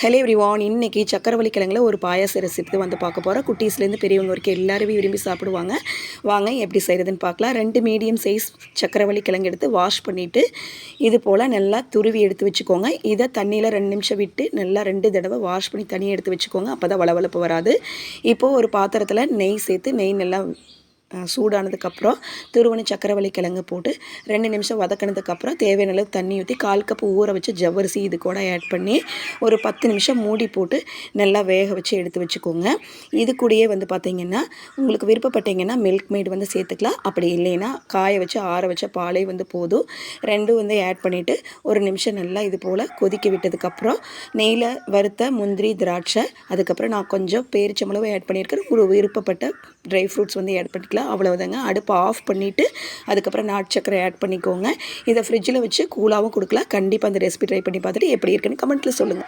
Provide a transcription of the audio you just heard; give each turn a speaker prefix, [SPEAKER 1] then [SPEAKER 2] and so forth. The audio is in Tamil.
[SPEAKER 1] ஹலோ எவ்ரிவான் இன்றைக்கி சக்கரவள்ளி கிழங்குல ஒரு பாயாச ரெசிபி வந்து பார்க்க போகிறோம் குட்டீஸ்லேருந்து பெரியவங்க வரைக்கும் எல்லாருமே விரும்பி சாப்பிடுவாங்க. வாங்க எப்படி செய்கிறதுன்னு பார்க்கலாம். ரெண்டு மீடியம் சைஸ் சக்கரவள்ளி கிழங்கு எடுத்து வாஷ் பண்ணிவிட்டு இது போல் நல்லா துருவி எடுத்து வச்சுக்கோங்க. இதை தண்ணியில் ரெண்டு நிமிஷம் விட்டு நல்லா ரெண்டு தடவை வாஷ் பண்ணி தனியாக எடுத்து வச்சுக்கோங்க. அப்போ தான் வளவளப்பு வராது. இப்போது ஒரு பாத்திரத்தில் நெய் சேர்த்து நெய் நல்லா சூடானதுக்கப்புறம் திருவணி சக்கரவள்ளி கிழங்கு போட்டு ரெண்டு நிமிஷம் வதக்கினதுக்கப்புறம் தேவையான அளவு தண்ணி ஊற்றி கால் கப்பு ஊற வச்சு ஜவ்வரிசி இது கூட ஆட் பண்ணி ஒரு பத்து நிமிஷம் மூடி போட்டு நல்லா வேக வச்சு எடுத்து வச்சுக்கோங்க. இது கூடயே வந்து பார்த்தீங்கன்னா உங்களுக்கு விருப்பப்பட்டீங்கன்னா மில்க் மேட் வந்து சேர்த்துக்கலாம். அப்படி இல்லைன்னா காய வச்சு ஆற வச்ச பாலே வந்து போதும். ரெண்டும் வந்து ஆட் பண்ணிவிட்டு ஒரு நிமிஷம் நல்லா இது போல் கொதிக்க விட்டதுக்கப்புறம் நெய்யில் வறுத்த முந்திரி திராட்சை அதுக்கப்புறம் நான் கொஞ்சம் பேரிச்சம்பளவு ஆட் பண்ணியிருக்கிறேன் ஒரு விருப்பப்பட்ட ட்ரை ஃப்ரூட்ஸ் வந்து ஆட் பண்ணிக்கலாம். அவ்வளோதாங்க அடுப்பை ஆஃப் பண்ணிவிட்டு அதுக்கப்புறம் நாட்டு சக்கரை ஆட் பண்ணிக்கோங்க. இதை ஃப்ரிட்ஜில் வச்சு கூலாகவும் கொடுக்கலாம். கண்டிப்பாக அந்த ரெசிபி ட்ரை பண்ணி பார்த்துட்டு எப்படி இருக்குன்னு கமெண்ட்டில் சொல்லுங்கள்